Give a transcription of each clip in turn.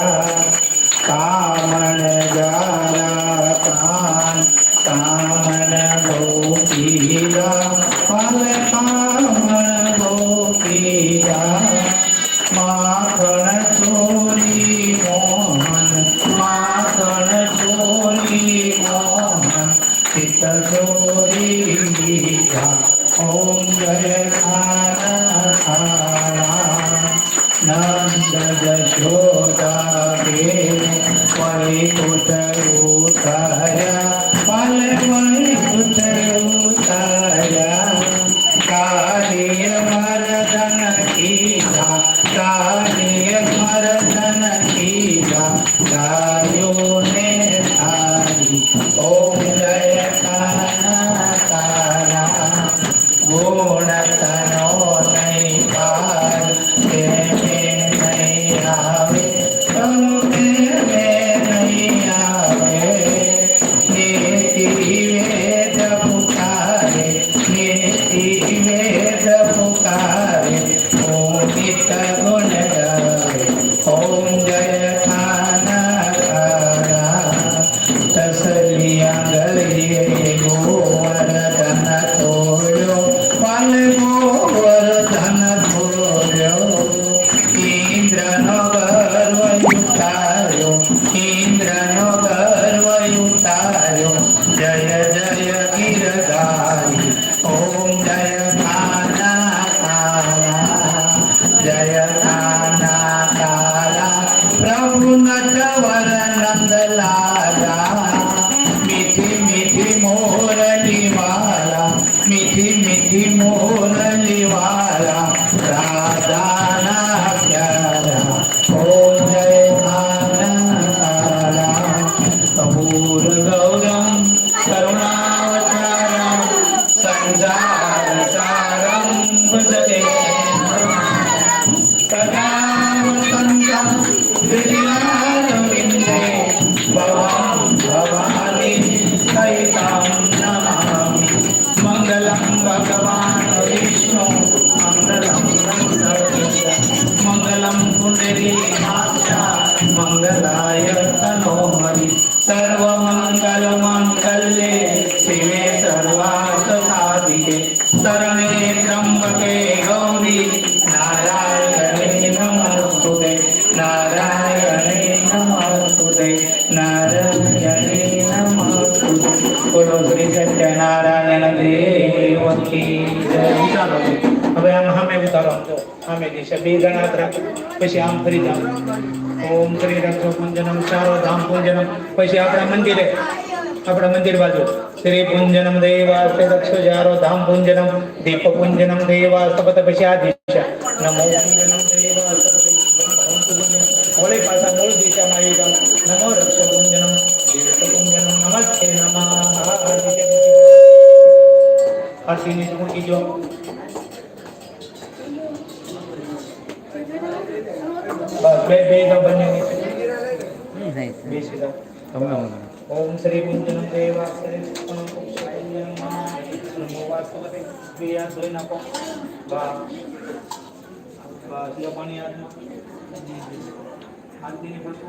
Uh... Hare Kota બે ગણા હતા પછી આમ ફરી જાઓ. ઓમ શ્રી રાખો પૂંજનમ, ચારો ધામ પૂંજનમ. પછી આપણા મંદિરે, આપણા મંદિર બાજુ શ્રી પૂંજનમ દેવા રક્ષો જારો ધામ પૂંજનમ દીપ પૂંજનમ દેવા સપત પછી આ દિશા નમો પૂંજનમ દેવા હોળી પાછા મૂળ દિશામાં આવી જાઓ નમો રક્ષો પૂંજનમ દીપ પૂંજનમ નમસ્તે નમઃ. હસીની મૂકી જો બસ બે બે તો બંને જાઓ ઓમ શ્રી પૂંજનમ દેવા શ્રી નમો વાસુદેવ ક્રિયા ધોઈ નાખો બા બા લો પાણી હાથમાં શાંતિની પડકો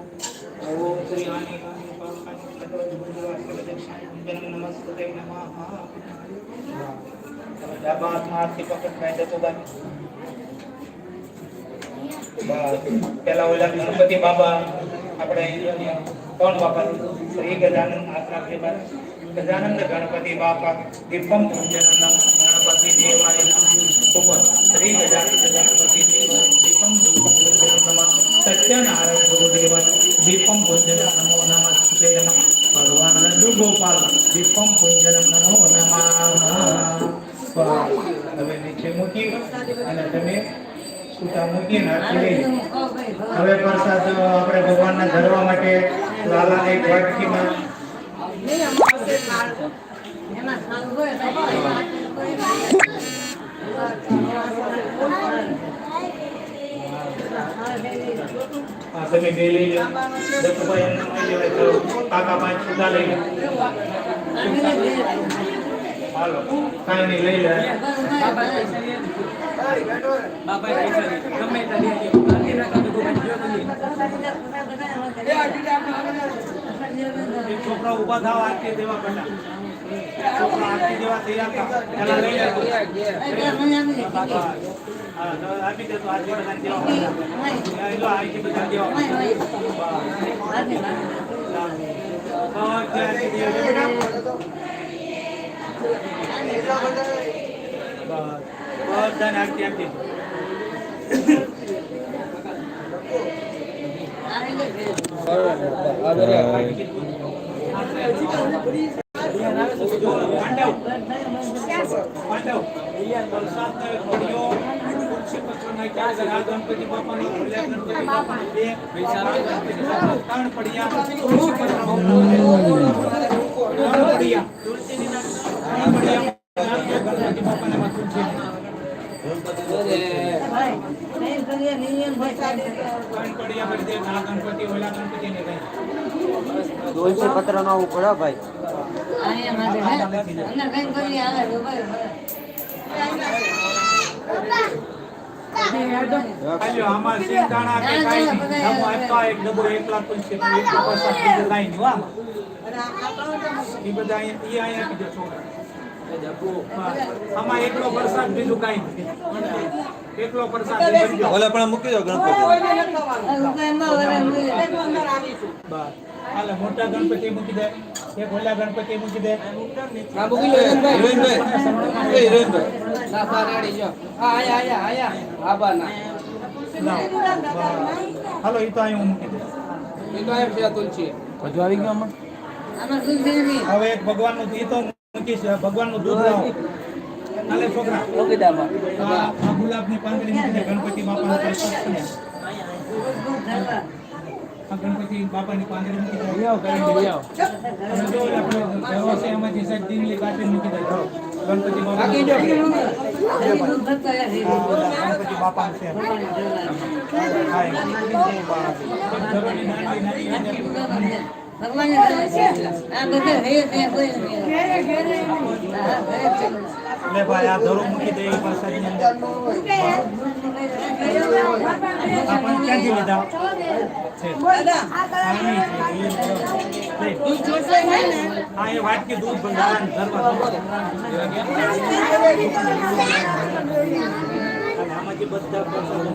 ઓમ શ્રી આની કાની કટોરી નમસ્તે નમઃ હાથમાં હાથથી પકડ ખાઈ તો બાકી પેલા ઓલા ગણપતિ બાબા, આપણે કોણ બાપા શ્રી કે બાદ ગજાનંદ ગણપતિ બાપા, દીપમ પૂજન ગણપતિ દેવાય ઉપર. શ્રી ગજાનંદ ગણપતિ દેવ દીપમ નમઃ સત્યનારાયણ ગુરુદેવ દીપમ ભોજન નમો નમઃ. સ્તે નમઃ ભગવાન લડ્ડુ ગોપાલ દીપમ ભોજન નમો. નમઃ હવે નીચે મૂકી અને તમે સુતા મૂકી નાખી હવે પ્રસાદ આપણે ભગવાનને ધરવા માટે લાલાને એક વાટકીમાં આ તમે બે લઈ લો. દત્તભાઈ એમને મળી લેવાય તો કાકા પાંચ છૂટા લઈ લો. હાલો. કાંઈ લઈ ત્યાં છોકરા ઊભા થાવ આરતી દેવા બેટા છોકરા આરતી દેવા તૈયાર થાવ પેલા લઈ લે તું. તો આપી તો આરતી બધાને દેવા હા, એ આરતી બધાને દેવા બધાને આરતી આપી દે. પાંડવ પાંડવ વરસાદ પડ્યો તુલસી પત્ર નાખ્યા ઘર આ ગણપતિ બાપાનો ત્રણ પડ્યા. તુલસી પડ્યા તુલસીની ના ત્રણ પડ્યા ગણપતિ બાપાને માં તુલસી ત્રણ પડ્યા બધે આ ગણપતિ ઓલા ગણપતિ ને કઈ પત્ર નો ઉપડો ભાઈ આમાં સિંગદાણા કે કાંઈ. આપવા એક ડબ્બો એકલા તુલસી નો એક પ્રસાદ લાઈન બધા. હા. આમાં એકલો પ્રસાદ બીજું કાંઈ નથી. એકલો પ્રસાદ પણ મૂકી દો ગણપતિ. હાલે, મોટા ગણપતિ મૂકી દે. એક ઓલા ગણપતિ મૂકી દે. હિરોઈનભાઈ. એ હિરોઈનભાઈ. લાવો. ના હાલો ઈ તો અહીંયા હું મૂકી દે હવે એક ભગવાનનું ઈ તો મૂકીશ ભગવાનનું દૂધ લાવો. છોકરા. આ આ ગુલાબની પાંદડી મૂકી ગણપતિ બાપાનો પ્રસાદ છે આ ગણપતિ બાપાની પાંદડી મૂકી દે. અને જો ઓલા ઘરો છે એમાંથી સાહેબ દીવલી કાઢીને મૂકી દે. ઘરો. ગણપતિ બાપા ગણપતિ બાપાનું છે. હા, ઘરોની નાની નાની નાની ભગવાન આ બધું હે તે કોઈ નહીં લે ભાઈ આ ધરો મૂકી દે એ પ્રસાદની અંદર આ પણ ક્યાંથી લીધા છે. આ નહીં છે. એ લે. હા એ વાટકી દૂધ બંધાવાનું ધરવા આમાંથી બધા પ્રસાદો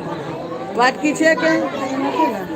વાટકી છે કે આ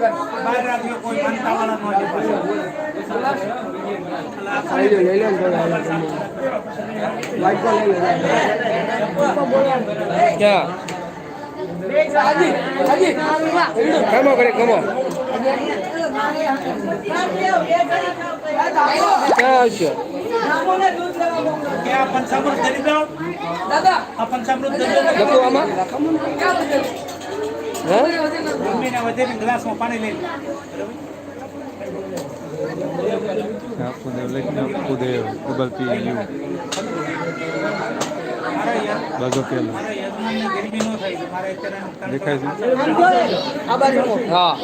લઈ. બહાર રાખજો, કોઈ માનતા વાળા નો આપે પાછો. ક્યાં કમો કરે કમો ક્યાં આવશે કે પંચામૃત ધરી દો. આ પંચામૃત આપુદેવ લખીને આપુદેવ ડબલ પી યુ. બાજો પેલો. મારા યજમાનને ગરમી ન થાય તો મારે અત્યારે દેખાય છે? આ હા.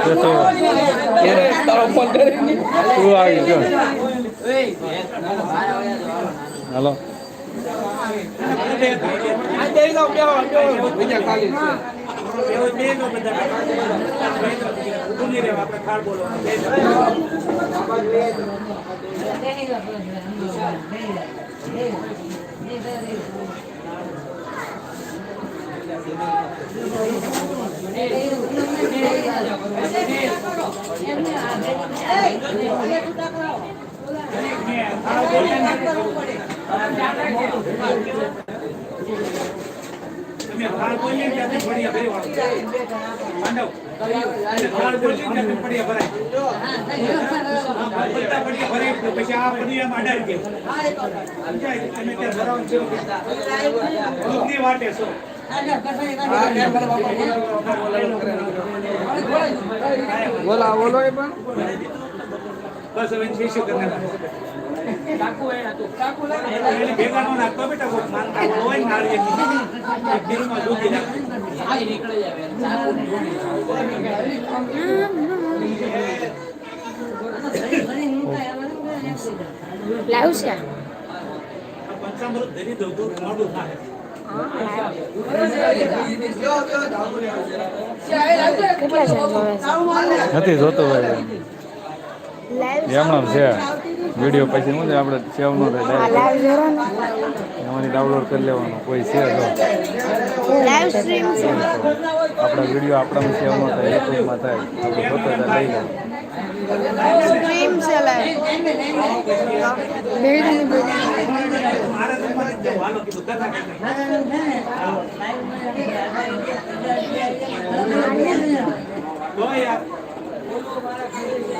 જો તો તારી છોકરાઓ ફોન કરી હાલો એમને. આ પછી આ ફળિયામાં અડાડી દેવું. સમજાય? તમે ત્યાં ભરાવ છો. બોલા બોલો એ પણ બસ હવે શીશી કરી નાખો. એને ભેગા નો નાખતો બેટા કોઈ માનતા હોય ને નાળિયેર. એક દિલમાં દૂધી નાખો. આ પંચામૃત ધરી દઉં તો મોડું થાય. છે? નથી જોતો હોય. એમણામ છે. વીડિયો પછી શું છે? આપણે સેવ ન થાય એમાંથી ડાઉનલોડ કરી લેવાનું. કોઈ છે તો. લાઈવ સ્ટ્રીમ છે. આપણા વીડિયો આપણામાં સેવ ન થાય યુટ્યુબમાં થાય. આપણે હોય લઈ લે. તો યાર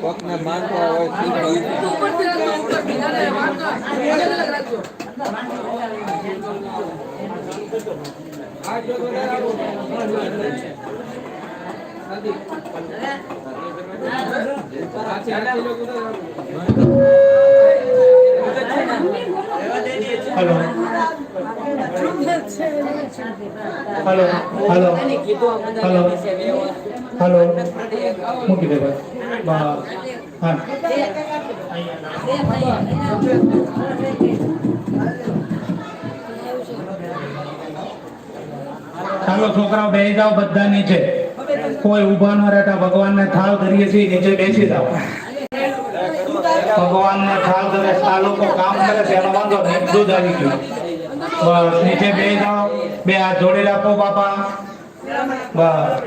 કોકને માનતા હોય hello. Hello hello hello hello મૂકી દે ભાઈ હા ચાલો છોકરાઓ બેસી જાઓ બધા નીચે. કોઈ ઊભા ન રહેતા, ભગવાનને થાળ ધરીએ છીએ, નીચે બેસી જાઓ. ભગવાનને થાળ ધરે આ લોકો કામ કરે છે એનો વાંધો નહીં દૂધ આવી ગયું. બસ, નીચે બે જાઓ. બે હાથ જોડી રાખો બાપા. બસ.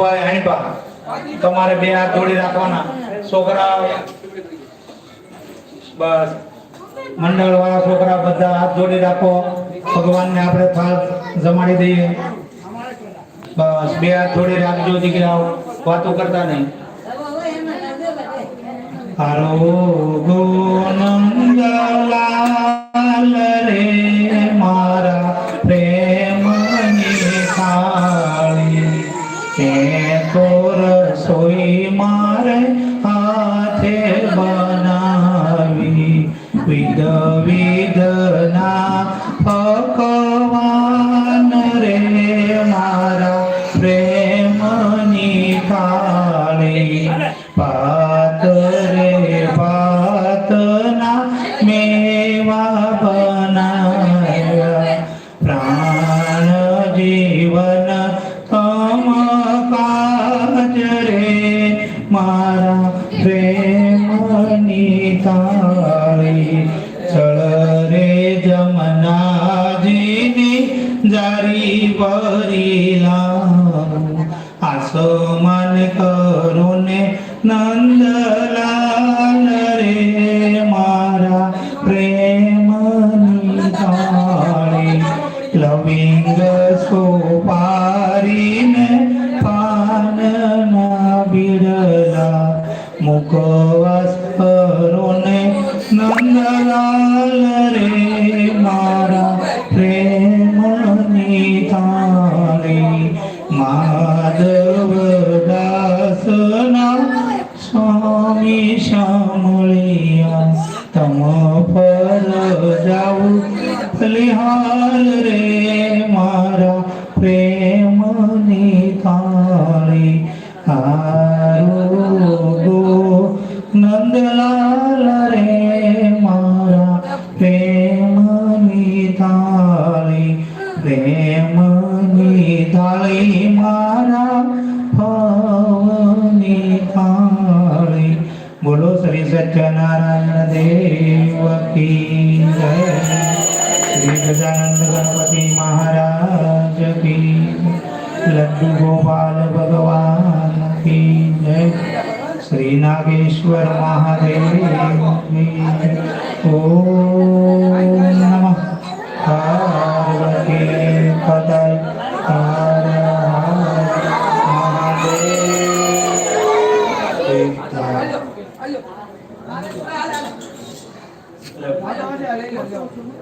હાઈપા, તમારે બે હાથ જોડી રાખવાના. છોકરા બસ. મંડળ વાળા છોકરા બધા હાથ જોડી રાખો. ભગવાનને આપણે થાળ જમાડી દઈએ. બસ, બે હાથ જોડી રાખજો, દીકરાઓ. વાતો કરતા નહીં. હાલો మేవా જાઉં બલિહાર રે મારા પ્રેમની કાળી આરોગો નંદલાલ રે મારા પ્રેમની થાળી પ્રેમની તાળી મારા ભવની થાળી બોલો શ્રી સત્યનારાયણ ગજાનંદ ગણપતિ મહારાજ કી લડ્ડુ ગોપાલ ભગવાન કી જય શ્રી નાગેશ્વર મહાદેવ કી